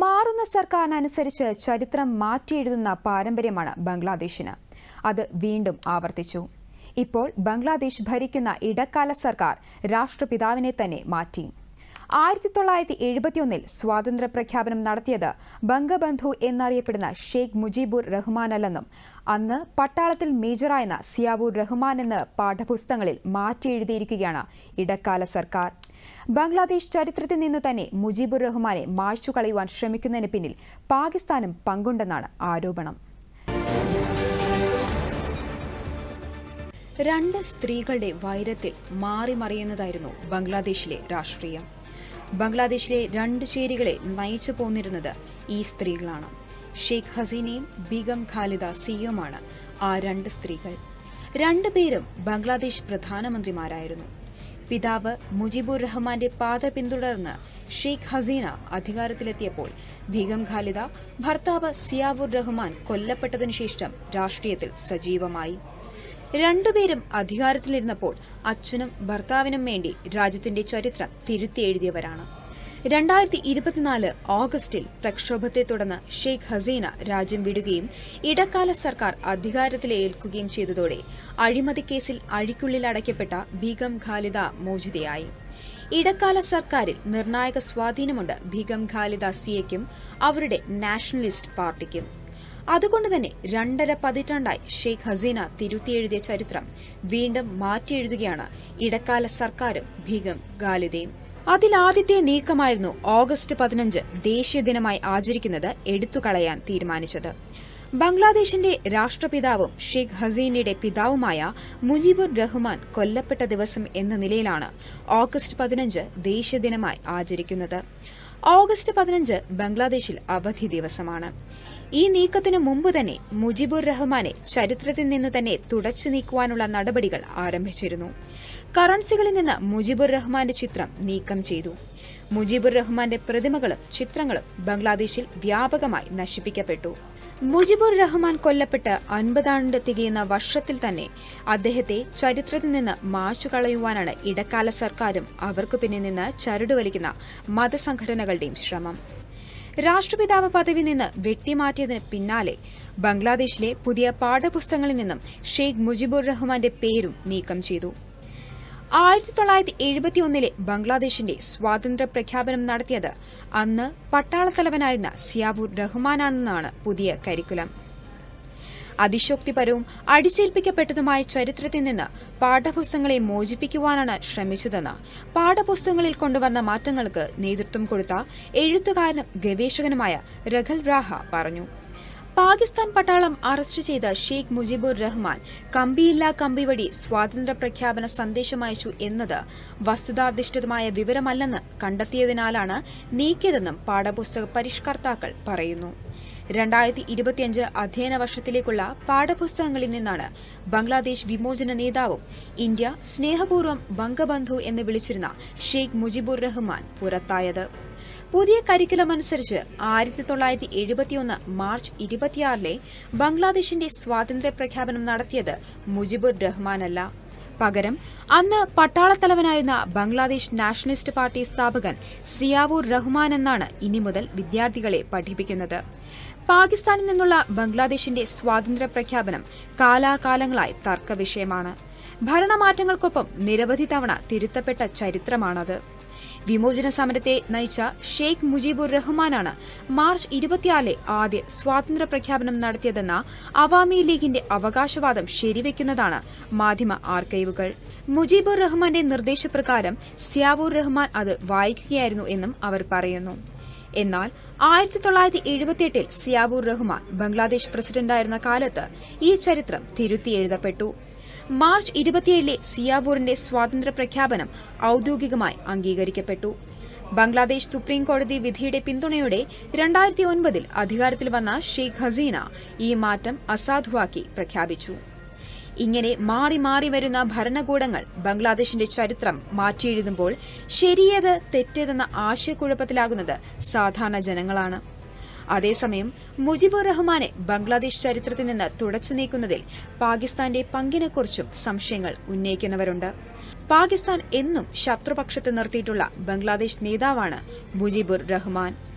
മാറുന്ന സർക്കാരിനനുസരിച്ച് ചരിത്രം മാറ്റിയെഴുതുന്ന പാരമ്പര്യമാണ് ബംഗ്ലാദേശിന്. അത് വീണ്ടും ആവർത്തിച്ചു. ഇപ്പോൾ ബംഗ്ലാദേശ് ഭരിക്കുന്ന ഇടക്കാല സർക്കാർ രാഷ്ട്രപിതാവിനെ തന്നെ മാറ്റി. ആയിരത്തി തൊള്ളായിരത്തി എഴുപത്തിയൊന്നിൽ സ്വാതന്ത്ര്യ പ്രഖ്യാപനം നടത്തിയത് ബംഗബന്ധു എന്നറിയപ്പെടുന്ന ഷെയ്ഖ് മുജീബുർ റഹ്മാനല്ലെന്നും അന്ന് പട്ടാളത്തിൽ മേജറായെന്ന സിയാബുർ റഹ്മാൻ എന്ന് പാഠപുസ്തകങ്ങളിൽ മാറ്റിയെഴുതിയിരിക്കുകയാണ് ഇടക്കാല സർക്കാർ. ബംഗ്ലാദേശ് ചരിത്രത്തിൽ നിന്ന് തന്നെ മുജീബുർ റഹ്മാനെ മായ്ച്ചു കളയുവാൻ ശ്രമിക്കുന്നതിന് പിന്നിൽ പാകിസ്ഥാനും പങ്കുണ്ടെന്നാണ് ആരോപണം. രണ്ട് സ്ത്രീകളുടെ വൈരത്തിൽ മാറി മറിയുന്നതായിരുന്നു ബംഗ്ലാദേശിലെ രാഷ്ട്രീയം. ബംഗ്ലാദേശിലെ രണ്ട് ചേരികളെ നയിച്ചു പോന്നിരുന്നത് ഈ സ്ത്രീകളാണ്. ഷെയ്ഖ് ഹസീനയും ബിഗം ഖാലിദ സിയുമാണ് ആ രണ്ട് സ്ത്രീകൾ. രണ്ടുപേരും ബംഗ്ലാദേശ് പ്രധാനമന്ത്രിമാരായിരുന്നു. പിതാവ് മുജിബുർ റഹ്മാന്റെ പാത പിന്തുടർന്ന് ഷെയ്ഖ് ഹസീന അധികാരത്തിലെത്തിയപ്പോൾ ഭീഗം ഖാലിദ ഭർത്താവ് സിയാവുർ റഹ്മാൻ കൊല്ലപ്പെട്ടതിനു ശേഷം രാഷ്ട്രീയത്തിൽ സജീവമായി. രണ്ടുപേരും അധികാരത്തിലിരുന്നപ്പോൾ അച്ഛനും ഭർത്താവിനും വേണ്ടി രാജ്യത്തിന്റെ ചരിത്രം തിരുത്തി എഴുതിയവരാണ്. രണ്ടായിരത്തി ഇരുപത്തിനാല് ഓഗസ്റ്റിൽ പ്രക്ഷോഭത്തെ തുടർന്ന് ഷെയ്ഖ് ഹസീന രാജ്യം വിടുകയും ഇടക്കാല സർക്കാർ അധികാരത്തിലേൽക്കുകയും ചെയ്തതോടെ അഴിമതി കേസിൽ അഴിക്കുള്ളിൽ അടയ്ക്കപ്പെട്ട ബീഗം ഖാലിദ മോചിതയായി. ഇടക്കാല സർക്കാരിൽ നിർണായക സ്വാധീനമുണ്ട് ബീഗം ഖാലിദ സിയയ്ക്കും അവരുടെ നാഷണലിസ്റ്റ് പാർട്ടിക്കും. അതുകൊണ്ടുതന്നെ രണ്ടര പതിറ്റാണ്ടായി ഷെയ്ഖ് ഹസീന തിരുത്തിയെഴുതിയ ചരിത്രം വീണ്ടും മാറ്റിയെഴുതുകയാണ് ഇടക്കാല സർക്കാരും ഭീഗം ഖാലിദയും. അതിലാദ്യത്തെ നീക്കമായിരുന്നു ഓഗസ്റ്റ് പതിനഞ്ച് ദേശീയ ദിനമായി ആചരിക്കുന്നത് എടുത്തുകളയാൻ തീരുമാനിച്ചത്. ബംഗ്ലാദേശിന്റെ രാഷ്ട്രപിതാവും ഷെയ്ഖ് ഹസീനയുടെ പിതാവുമായ മുജീബുർ റഹ്മാൻ കൊല്ലപ്പെട്ട ദിവസം എന്ന നിലയിലാണ് ഓഗസ്റ്റ് പതിനഞ്ച് ദേശീയ ദിനമായി ആചരിക്കുന്നത്. ഓഗസ്റ്റ് പതിനഞ്ച് ബംഗ്ലാദേശിൽ അവധി ദിവസമാണ്. ഈ നീക്കത്തിനു മുമ്പ് തന്നെ മുജിബുർ റഹ്മാനെ ചരിത്രത്തിൽ നിന്ന് തന്നെ തുടച്ചു നീക്കുവാനുള്ള നടപടികൾ ആരംഭിച്ചിരുന്നു. കറൻസികളിൽ നിന്ന് മുജിബുർ റഹ്മാന്റെ ചിത്രം നീക്കം ചെയ്തു. മുജിബുർ റഹ്മാന്റെ പ്രതിമകളും ചിത്രങ്ങളും ബംഗ്ലാദേശിൽ വ്യാപകമായി നശിപ്പിക്കപ്പെട്ടു. മുജിബുർ റഹ്മാൻ കൊല്ലപ്പെട്ട് അൻപതാണ്ട് തികയുന്ന വർഷത്തിൽ തന്നെ അദ്ദേഹത്തെ ചരിത്രത്തിൽ നിന്ന് മാച്ചു കളയുവാനാണ് ഇടക്കാല സർക്കാരും അവർക്കു പിന്നിൽ നിന്ന് ചരടുവലിക്കുന്ന മതസംഘടനകളുടെയും ശ്രമം. രാഷ്ട്രപിതാവ് പദവി നിന്ന് വെട്ടിമാറ്റിയതിന് പിന്നാലെ ബംഗ്ലാദേശിലെ പുതിയ പാഠപുസ്തകങ്ങളിൽ നിന്നും ഷെയ്ഖ് മുജിബുർ റഹ്മാന്റെ പേരും നീക്കം ചെയ്തു. ആയിരത്തി തൊള്ളായിരത്തി എഴുപത്തിയൊന്നിലെ ബംഗ്ലാദേശിന്റെ സ്വാതന്ത്ര്യ പ്രഖ്യാപനം നടത്തിയത് അന്ന് പട്ടാളത്തലവനായിരുന്ന സിയാബുർ റഹ്മാനാണെന്നാണ് പുതിയ കരിക്കുലം. അതിശോക്തിപരവും അടിച്ചേൽപ്പിക്കപ്പെട്ടതുമായ ചരിത്രത്തിൽ നിന്ന് പാഠപുസ്തകങ്ങളെ മോചിപ്പിക്കുവാനാണ് ശ്രമിച്ചതെന്ന് പാഠപുസ്തകങ്ങളിൽ കൊണ്ടുവന്ന മാറ്റങ്ങൾക്ക് നേതൃത്വം കൊടുത്ത എഴുത്തുകാരനും ഗവേഷകനുമായ രഘൽ റാഹ പറഞ്ഞു. പാകിസ്ഥാൻ പട്ടാളം അറസ്റ്റ് ചെയ്ത ഷെയ്ഖ് മുജിബുർ റഹ്മാൻ കമ്പിയില്ല കമ്പിവഴി സ്വാതന്ത്ര്യ പ്രഖ്യാപന സന്ദേശമയച്ചു എന്നത് വസ്തുതാധിഷ്ഠിതമായ വിവരമല്ലെന്ന് കണ്ടെത്തിയതിനാലാണ് നീക്കിയതെന്നും പാഠപുസ്തക പരിഷ്കർത്താക്കൾ പറയുന്നു. രണ്ടായിരത്തി ഇരുപത്തിയഞ്ച് അധ്യയന വർഷത്തിലേക്കുള്ള പാഠപുസ്തകങ്ങളിൽ നിന്നാണ് ബംഗ്ലാദേശ് വിമോചന നേതാവും ഇന്ത്യ സ്നേഹപൂർവം ബംഗബന്ധു എന്ന് വിളിച്ചിരുന്ന ഷെയ്ഖ് മുജിബുർ റഹ്മാൻ പുറത്തായത്. പുതിയ കരിക്കുലം അനുസരിച്ച് ആയിരത്തി തൊള്ളായിരത്തി എഴുപത്തിയൊന്ന് മാർച്ച് ഇരുപത്തിയാറിലെ ബംഗ്ലാദേശിന്റെ സ്വാതന്ത്ര്യ പ്രഖ്യാപനം നടത്തിയത് മുജിബുർ റഹ്മാനല്ല. പകരം അന്ന് പട്ടാളത്തലവനായിരുന്ന ബംഗ്ലാദേശ് നാഷണലിസ്റ്റ് പാർട്ടി സ്ഥാപകൻ സിയാവൂർ റഹ്മാൻ എന്നാണ് ഇനി മുതൽ വിദ്യാർത്ഥികളെ പഠിപ്പിക്കുന്നത്. പാകിസ്ഥാനിൽ നിന്നുള്ള ബംഗ്ലാദേശിന്റെ സ്വാതന്ത്ര്യ പ്രഖ്യാപനം കാലാകാലങ്ങളായി തർക്കവിഷയമാണ്. ഭരണമാറ്റങ്ങൾക്കൊപ്പം നിരവധി തവണ തിരുത്തപ്പെട്ട ചരിത്രമാണത്. വിമോചന സമരത്തെ നയിച്ച ഷെയ്ഖ് മുജീബുർ റഹ്മാനാണ് മാർച്ച് ഇരുപത്തിയാറിലെ ആദ്യ സ്വാതന്ത്ര്യ പ്രഖ്യാപനം നടത്തിയതെന്ന അവാമി ലീഗിന്റെ അവകാശവാദം ശരിവെക്കുന്നതാണ് മാധ്യമ ആർക്കൈവുകൾ. മുജീബുർ റഹ്മാന്റെ നിർദ്ദേശപ്രകാരം സിയാവൂർ റഹ്മാൻ അത് വായിക്കുകയായിരുന്നു എന്നും അവർ പറയുന്നു. എന്നാൽ ആയിരത്തി തൊള്ളായിരത്തി എഴുപത്തിയെട്ടിൽ സിയാബൂർ റഹ്മാൻ ബംഗ്ലാദേശ് പ്രസിഡന്റായിരുന്ന കാലത്ത് ഈ ചരിത്രം തിരുത്തി എഴുതപ്പെട്ടു. മാർച്ച് ഇരുപത്തിയേഴിലെ സിയാവൂറിന്റെ സ്വാതന്ത്ര്യ പ്രഖ്യാപനം ഔദ്യോഗികമായി അംഗീകരിക്കപ്പെട്ടു. ബംഗ്ലാദേശ് സുപ്രീം കോടതി വിധിയുടെ പിന്തുണയോടെ രണ്ടായിരത്തി ഒൻപതിൽ അധികാരത്തിൽ വന്ന ഷെയ്ഖ് ഹസീന ഈ മാറ്റം അസാധുവാക്കി പ്രഖ്യാപിച്ചു. ഇങ്ങനെ മാറി മാറി വരുന്ന ഭരണകൂടങ്ങൾ ബംഗ്ലാദേശിന്റെ ചരിത്രം മാറ്റിയെഴുതുമ്പോൾ ശരിയേത് തെറ്റേതെന്ന ആശയക്കുഴപ്പത്തിലാകുന്നത് സാധാരണ ജനങ്ങളാണ്. അതേസമയം മുജിബുർ റഹ്മാനെ ബംഗ്ലാദേശ് ചരിത്രത്തിൽ നിന്ന് തുടച്ചു നീക്കുന്നതിൽ പാകിസ്ഥാന്റെ പങ്കിനെക്കുറിച്ചും സംശയങ്ങൾ ഉന്നയിക്കുന്നവരുണ്ട്. പാകിസ്ഥാൻ എന്നും ശത്രുപക്ഷത്ത് നിർത്തിയിട്ടുള്ള ബംഗ്ലാദേശ് നേതാവാണ് മുജിബുർ റഹ്മാൻ.